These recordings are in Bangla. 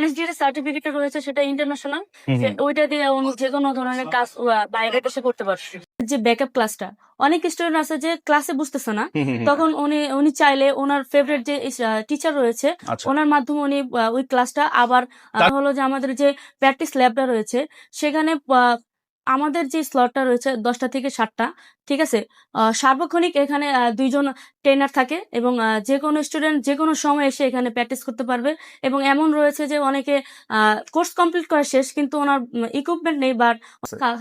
এনএসডি এর সার্টিফিকেট রয়েছে সেটা ইন্টারন্যাশনাল। ওইটা দিয়ে উনি যে কোনো ধরনের কাজ বাইরে এসে করতে পারবে। যে ব্যাকআপ ক্লাসটা অনেক স্টুডেন্ট আছে যে ক্লাসে বুঝতেছে না। তখন উনি উনি চাইলে ওনার ফেভারিট যে টিচার রয়েছে আচ্ছা। ওনার মাধ্যমে উনি ওই ক্লাসটা আবার হলো যে আমাদের যে প্র্যাকটিস ল্যাবটা রয়েছে সেখানে আহ, আমাদের যে স্লটটা রয়েছে দশটা থেকে সাতটা ঠিক আছে? সার্বক্ষণিক এখানে দুইজন ট্রেনার থাকে এবং যে কোনো স্টুডেন্ট যে কোনো সময় এসে এখানে প্র্যাকটিস করতে পারবে এবং এমন রয়েছে যে অনেকে কোর্স কমপ্লিট করা শেষ কিন্তু ওনার ইকুইপমেন্ট নেই বা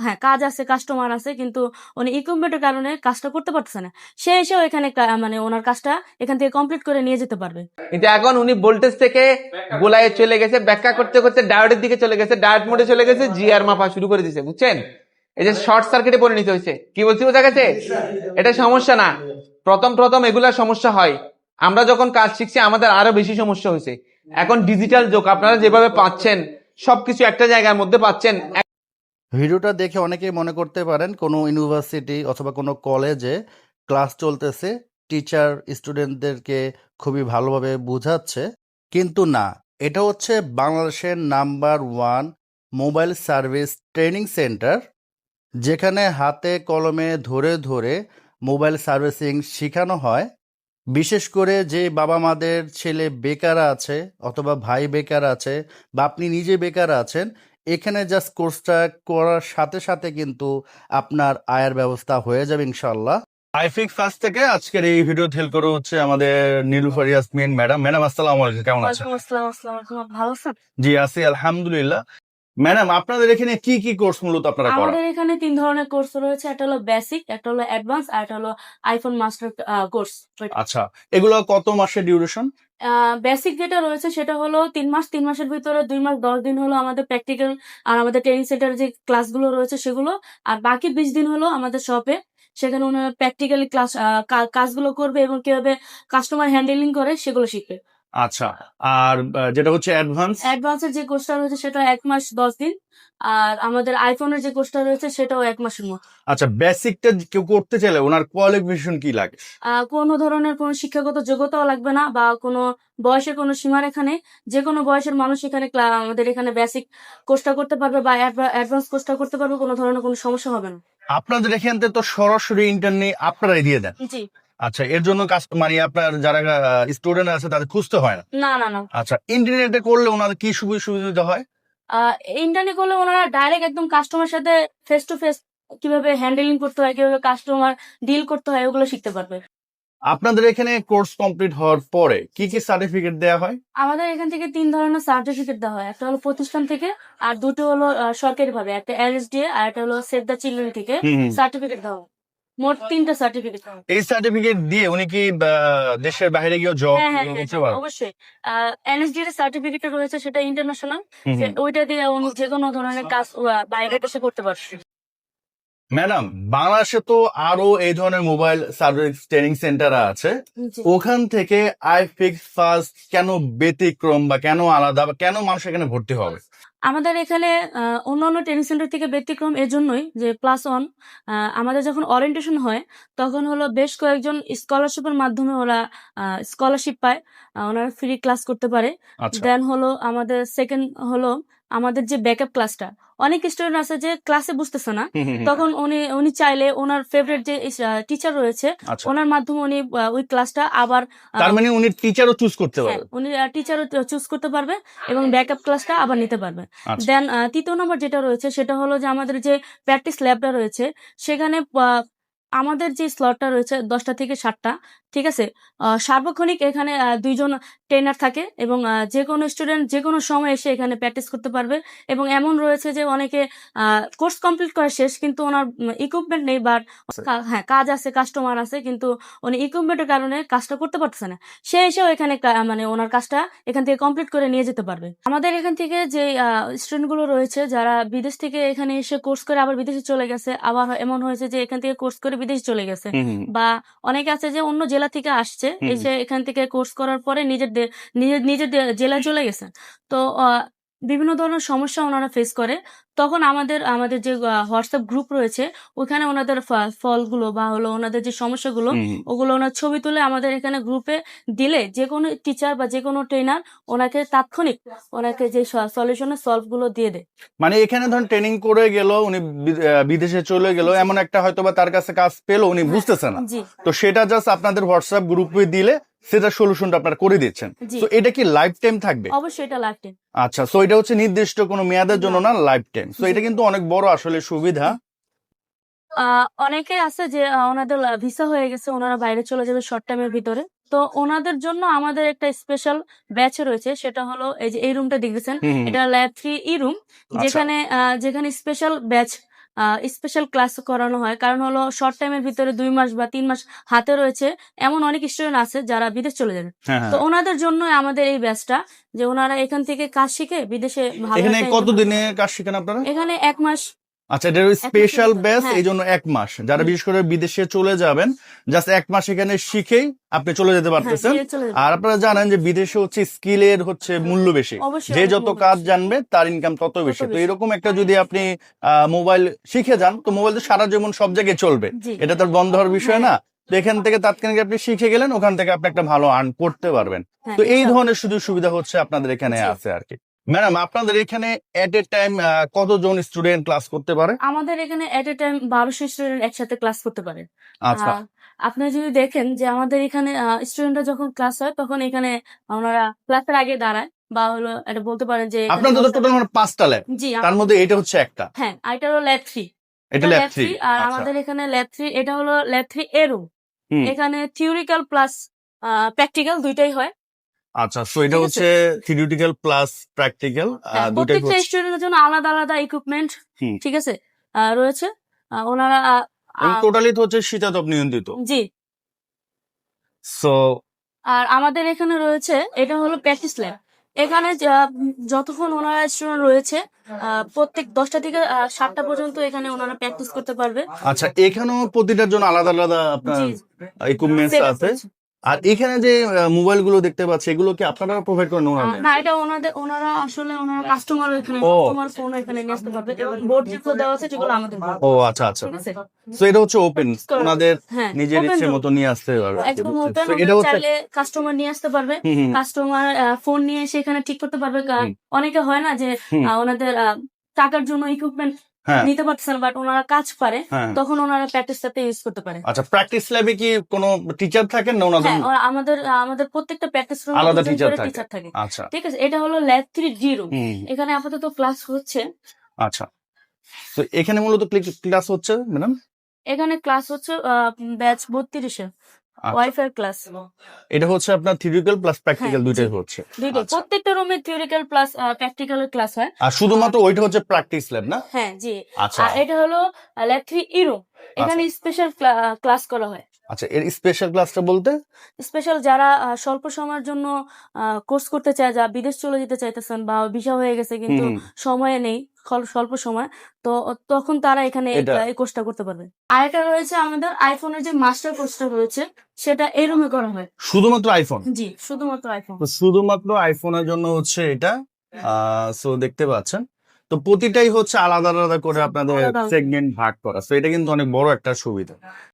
হ্যাঁ কাজ আছে কাস্টমার আছে কিন্তু উনি ইকুইপমেন্টের কারণে কাজটা করতে পারতেছে না। সে এসেও এখানে মানে ওনার কাজটা এখান থেকে কমপ্লিট করে নিয়ে যেতে পারবে। কিন্তু এখন উনি ভোল্টেজ থেকে গোলায় চলে গেছে ব্যাখ্যা করতে করতে ডায়োডের দিকে চলে গেছে ডায়োড মোডে চলে গেছে জিআর মাপা শুরু করে দিয়েছে বুঝছেন? এই যে শর্ট সার্কিটে পরিণত হয়েছে। কি বলছি বোঝা গেছে? এটা সমস্যা না। প্রথম প্রথম এগুলা সমস্যা হয়। আমরা যখন কাজ শিখছি, আমাদের আরও বেশি সমস্যা হয়েছে। এখন ডিজিটাল যোগ, আপনারা যেভাবে পাচ্ছেন, সবকিছু একটা জায়গার মধ্যে পাচ্ছেন। ভিডিওটা দেখে অনেকেই মনে করতে পারেন, কোনো ইউনিভার্সিটি অথবা কোনো কলেজে ক্লাস চলতেছে টিচার স্টুডেন্টদেরকে খুবই ভালোভাবে বোঝাচ্ছে। কিন্তু না, এটা হচ্ছে বাংলাদেশের number one mobile service training centre যেখানে হাতে কলমে ধরে ধরে মোবাইল সার্ভিসিং শেখানো হয়। বিশেষ করে যে বাবা মাদের ছেলে বেকার আছে অথবা ভাই বেকার আছে বা আপনি নিজে বেকার আছেন এখানে জাস্ট কোর্সটা করার সাথে সাথে কিন্তু আপনার আয়ের ব্যবস্থা হয়ে যাবে ইনশাল্লাহ আইফিক ফার্স্ট থেকে আজকের এই ভিডিও হেল্প করে হচ্ছে আমাদের নীলুফার ইয়াসমিন। ম্যাডাম ম্যাডাম আসসালামু আলাইকুম কেমন আছেন? আসসালাম আসসালাম ভালো আছেন? জি আছি আলহামদুলিল্লাহ। ম্যাডাম আপনাদের এখানে কি কি কোর্স মূলত আপনারা করান? আমাদের এখানে তিন ধরনের কোর্স রয়েছে একটা হলো বেসিক একটা হলো অ্যাডভান্স আর একটা হলো আইফোন মাস্টার কোর্স। আচ্ছা এগুলো কত মাসের ডিউরেশন? বেসিক যেটা রয়েছে সেটা হলো তিন মাস তিন মাসের ভিতরে দুই মাস দশ দিন হলো আমাদের প্র্যাকটিক্যাল আর আমাদের ট্রেনিং সেন্টারে যে ক্লাসগুলো রয়েছে সেগুলো আর বাকি বিশ দিন হলো আমাদের শপে সেখানে ওনারা প্র্যাকটিক্যালি ক্লাস কাজগুলো করবে এবং কীভাবে কাস্টমার হ্যান্ডেলিং করে সেগুলো শিখবে। আচ্ছা আর যেটা হচ্ছে অ্যাডভান্স অ্যাডভান্সের যে কোর্সটা রয়েছে সেটা এক মাস দশ দিন আর আমাদের আইফোনের যে কোর্সটা রয়েছে সেটাও এক মাসের মতো আচ্ছা বেসিকটা কেউ করতে চাইলে ওনার কোয়ালিফিকেশন কি লাগে? কোনো ধরনের কোনো শিক্ষাগত যোগ্যতাও লাগবে না বা কোনো বয়সের কোনো সীমার এখানে যে কোনো বয়সের মানুষ এখানে আমাদের এখানে বেসিক কোর্সটা করতে পারবে বা অ্যাডভান্স কোর্সটা করতে পারবে কোনো ধরনের কোনো সমস্যা হবে না। আপনাদের এখান থেকে তো সরাসরি ইন্টারনেট আপনারাই দিয়ে দেন। জি। আচ্ছা এর জন্য কাজ মানে আপনার যারা স্টুডেন্ট আছে তাদের খুঁজতে হয় না? না না না। আচ্ছা ইন্টারনেটে করলে ওনাদের কি সুবিধা সুবিধা হয়? ইন্টারনেট করলে ওনারা ডাইরেক্ট একদম কাস্টমার সাথে ফেস টু ফেস কীভাবে হ্যান্ডেলিং করতে হয় কীভাবে কাস্টমার ডিল করতে হয় ওগুলো শিখতে পারবে। আপনাদের এখানে কোর্স কমপ্লিট হওয়ার পরে কি কি সার্টিফিকেট দেওয়া হয়? আমাদের এখান থেকে তিন ধরনের সার্টিফিকেট দেওয়া হয়। একটা হলো প্রতিষ্ঠান থেকে আর দুটো হলো সরকারি ভাবে একটা এলএসডিএ আর একটা হলো সেভ দ্য চিলড্রেন থেকে। সার্টিফিকেট দেওয়া হয়। মোট তিনটা সার্টিফিকেট এই সার্টিফিকেট দিয়ে উনি কি দেশের বাইরে গিয়ে জব হ্যাঁ হ্যাঁ করতে হ্যাঁ, পারবে অবশ্যই এনএসডি এর সার্টিফিকেট রয়েছে সেটা ইন্টারন্যাশনাল। ওইটা দিয়ে উনি যে কোনো ধরনের কাজ বাইরে দেশে করতে পারবে ম্যাডাম বাংলাদেশে তো আরও এই ধরনের মোবাইল সার্ভিস ট্রেনিং সেন্টার আছে। ওখান থেকে আই ফিক্স ফার্স্ট কেন ব্যতিক্রম বা কেন আলাদা বা কেন মানুষ এখানে ভর্তি হবে? আমাদের এখানে অন্যান্য ট্রেনিং সেন্টার থেকে ব্যতিক্রম এর জন্যই যে প্লাস ওয়ান আমাদের যখন ওরিয়েন্টেশন হয় তখন হলো বেশ কয়েকজন স্কলারশিপের মাধ্যমে ওরা স্কলারশিপ পায় ওনারা ফ্রি ক্লাস করতে পারে। আচ্ছা। দেন হলো আমাদের সেকেন্ড হলো আমাদের যে ব্যাকআপ ক্লাসটা অনেক স্টুডেন্ট আছে যে ক্লাসে বুঝতেছে না। তখন উনি উনি চাইলে ওনার ফেভারিট যে টিচার রয়েছে আচ্ছা। ওনার মাধ্যমে উনি ওই ক্লাসটা আবার তার মানে উনি টিচারও চুজ করতে হ্যাঁ, পারবে। উনি টিচারও চুজ করতে পারবে এবং ব্যাকআপ ক্লাসটা আবার নিতে পারবে। আচ্ছা। দেন তৃতীয় নম্বর যেটা রয়েছে সেটা হলো যে আমাদের যে প্র্যাকটিস ল্যাবটা রয়েছে সেখানে আমাদের যে স্লটটা রয়েছে দশটা থেকে সাতটা ঠিক আছে? সার্বক্ষণিক এখানে দুইজন ট্রেনার থাকে এবং যে কোনো স্টুডেন্ট যে কোনো সময় এসে এখানে প্র্যাকটিস করতে পারবে এবং এমন রয়েছে যে অনেকে কোর্স কমপ্লিট করা শেষ কিন্তু ওনার ইকুইপমেন্ট নেই বা হ্যাঁ কাজ আছে কাস্টমার আছে কিন্তু উনি ইকুইপমেন্টের কারণে কাজটা করতে পারতেছে না। সে এসেও এখানে মানে ওনার কাজটা এখান থেকে কমপ্লিট করে নিয়ে যেতে পারবে। আমাদের এখান থেকে যে স্টুডেন্টগুলো রয়েছে যারা বিদেশ থেকে এখানে এসে কোর্স করে আবার বিদেশে চলে গেছে আবার এমন হয়েছে যে এখান থেকে কোর্স করে বিদেশে চলে গেছে। বা অনেকে আছে যে অন্য জেলা থেকে আসছে। এসে এখান থেকে কোর্স করার পরে নিজের নিজের নিজের জেলায় চলে গেছে তো আহ, বিভিন্ন ধরনের সমস্যা ওনারা ফেস করে। তখন আমাদের আমাদের যে হোয়াটসঅ্যাপ গ্রুপ রয়েছে ওখানে ওনাদের ফলগুলো বা হলো ওনাদের যে সমস্যাগুলো। ওগুলো ওনার ছবি তুলে আমাদের এখানে গ্রুপে দিলে যে কোনো টিচার বা যে কোনো ট্রেনার ওনাকে তাৎক্ষণিক ওনাকে যে সলিউশনের সলভগুলো দিয়ে দেয়। মানে এখানে ধরেন ট্রেনিং করে গেল উনি বিদেশে চলে গেল এমন একটা হয়তো বা তার কাছে কাজ পেল উনি বুঝতেছে না। তো সেটা জাস্ট আপনাদের হোয়াটসঅ্যাপ গ্রুপে দিলে সেটা সলিউশনটা আপনারা করে দিচ্ছেন। তো এটা কি লাইফ টাইম থাকবে? অবশ্যই এটা লাইফ টাইম আচ্ছা সো এটা হচ্ছে নির্দিষ্ট কোনো মেয়াদের জন্য না লাইফ টাইম সো এটা কিন্তু অনেক বড় আসলে সুবিধা। অনেকে আছে যে ওনাদের ভিসা হয়ে গেছে ওনারা বাইরে চলে যাবে শর্ট টাইমের ভিতরে। তো ওনাদের জন্য আমাদের একটা স্পেশাল ব্যাচ রয়েছে সেটা হলো এই যে এই রুমটা হুম। এটা ল্যাব থ্রি ই রুম। যেখানে যেখানে স্পেশাল ব্যাচ স্পেশাল ক্লাস করানো হয়। কারণ হলো শর্ট টাইমের ভিতরে দুই মাস বা তিন মাস হাতে রয়েছে। এমন অনেক স্টুডেন্ট আছে যারা বিদেশ চলে যাবে। হ্যাঁ হ্যাঁ। তো ওনাদের জন্য আমাদের এই ব্যাচটা যে ওনারা এখান থেকে কাজ শিখে বিদেশে ভালো এখানে কতদিনে কত দিনে কাজ শিখেন আপনারা? এখানে এক মাস আচ্ছা এটা স্পেশাল ব্যাচ হ্যাঁ। এই জন্য এক মাস। যারা বিশেষ করে বিদেশে চলে যাবেন জাস্ট এক মাস এখানে শিখেই আপনি চলে যেতে হ্যাঁ, পারতেছেন। আর আপনারা জানেন যে বিদেশে হচ্ছে স্কিলের হচ্ছে মূল্য বেশি। যে যত কাজ জানবে তার ইনকাম তত বেশি। তো এরকম একটা যদি আপনি মোবাইল শিখে যান তো মোবাইল তো সারা জীবন সব জায়গায় চলবে। এটা তার বন্ধ হওয়ার বিষয় হ্যাঁ। না। তো এখান থেকে তাৎক্ষণিক আপনি শিখে গেলেন ওখান থেকে আপনি একটা ভালো আর্ন করতে পারবেন। হ্যাঁ, তো এই ধরনের সুযোগ সুবিধা হচ্ছে আপনাদের এখানে আছে আর কি। ম্যাডাম আপনাদের এখানে এট এ টাইম কতজন স্টুডেন্ট ক্লাস করতে পারে? আমাদের এখানে এট এ টাইম বারোশো স্টুডেন্ট একসাথে ক্লাস করতে পারে। আচ্ছা। আর আপনি যদি দেখেন যে আমাদের এখানে স্টুডেন্টরা যখন ক্লাস হয় তখন এখানে ওনারা ক্লাসের আগে দাঁড়ায় বা হলো এটা বলতে পারেন যে আপনাদের তো টোটাল মানে পাঁচটা ল্যাব জি তার মধ্যে এটা হচ্ছে একটা। হ্যাঁ এটা হলো ল্যাব থ্রি এটা ল্যাব থ্রি আর আমাদের এখানে ল্যাব থ্রি এটা হলো ল্যাব থ্রি এ রুম হুম। এখানে থিওরিক্যাল প্লাস প্র্যাকটিক্যাল দুইটাই হয়। আচ্ছা সো এটা হচ্ছে থিওরিটিক্যাল প্লাস প্র্যাকটিক্যাল প্রত্যেকটা স্টুডেন্টের জন্য আলাদা আলাদা ইকুইপমেন্ট। ঠিক আছে? রয়েছে। ওনারা টোটালি তো হচ্ছে শীতাতপ নিয়ন্ত্রিত। জি। সো আর আমাদের এখানে রয়েছে এটা হলো প্র্যাকটিস ল্যাব এখানে যতক্ষণ ওনারা স্টুডেন্ট রয়েছে প্রত্যেক দশটা থেকে সাতটা পর্যন্ত এখানে ওনারা প্র্যাকটিস করতে পারবে। আচ্ছা এখানেও প্রতিটার জন্য আলাদা আলাদা আপনার ইকুইপমেন্টস আছে। আর এখানে যে মোবাইলগুলো দেখতে পাচ্ছি এগুলো কি আপনারা প্রোভাইড করেন আহ, ওনাদের না এটা ওনাদের ওনারা আসলে ওনারা কাস্টমার এখানে। কাস্টমার ফোন এখানে নিয়ে আসতে পারবে। এবং বোর্ড যেগুলো দেওয়া আছে যেগুলো আমাদের ও আচ্ছা আচ্ছা। তো এটা হচ্ছে ওপেন ওনাদের হ্যাঁ নিজের ইচ্ছে মতো নিয়ে আসতে পারবে। একদম ওপেন এটা হচ্ছে চাইলে কাস্টমার নিয়ে আসতে পারবে। কাস্টমার ফোন নিয়ে এসে এখানে ঠিক করতে পারবে। অনেকে হয় না যে ওনাদের টাকার জন্য ইকুইপমেন্ট নিতে পারতেছে না বাট ওনারা কাজ পারে হ্যাঁ। তখন ওনারা প্র্যাকটিস প্র্যাকটিসটাতে ইউজ করতে পারে। আচ্ছা প্র্যাকটিস ল্যাবে কি কোনো টিচার থাকেন না ওনাদের হ্যাঁ আমাদের আমাদের প্রত্যেকটা প্র্যাকটিস রুমে আলাদা টিচার থাকে। আচ্ছা। ঠিক আছে এটা হলো ল্যাব থ্রি জি রুম এখানে আপাতত ক্লাস হচ্ছে। আচ্ছা। তো এখানে মূলত ক্লাস হচ্ছে ম্যাডাম এখানে ক্লাস হচ্ছে ব্যাচ বত্রিশে। ওয়াইফাই ক্লাস এটা হচ্ছে আপনার থিওরিক্যাল প্লাস প্র্যাকটিক্যাল দুইটাই হচ্ছে। আচ্ছা। প্রত্যেকটা রুমে থিওরিক্যাল প্লাস প্র্যাকটিক্যাল ক্লাস হয়। আর শুধুমাত্র ওইটা হচ্ছে প্র্যাকটিস ল্যাব না? হ্যাঁ জি। আচ্ছা। আর এটা হলো ল্যাব থ্রি ই রুম এখানে স্পেশাল ক্লাস করা হয়। আচ্ছা এর স্পেশাল ক্লাসটা বলতে? স্পেশাল যারা স্বল্প সময়ের জন্য কোর্স করতে চায় যা বিদেশ চলে যেতে চাইতেছেন বা ভিসা হয়ে গেছে কিন্তু সময় নেই স্বল্প সময় তো তখন তারা এখানে এই- কোর্সটা করতে পারবে। আর একটা রয়েছে আমাদের আইফোনের যে মাস্টার কোর্সটা রয়েছে সেটা এই রুমে করা হয়। শুধুমাত্র আইফোন জি শুধুমাত্র আইফোন শুধুমাত্র আইফোনের জন্য হচ্ছে এটা সো দেখতে পাচ্ছেন। তো প্রতিটাই হচ্ছে আলাদা আলাদা করে আপনাদের। সেগমেন্ট ভাগ করা। তো এটা কিন্তু অনেক বড় একটা সুবিধা।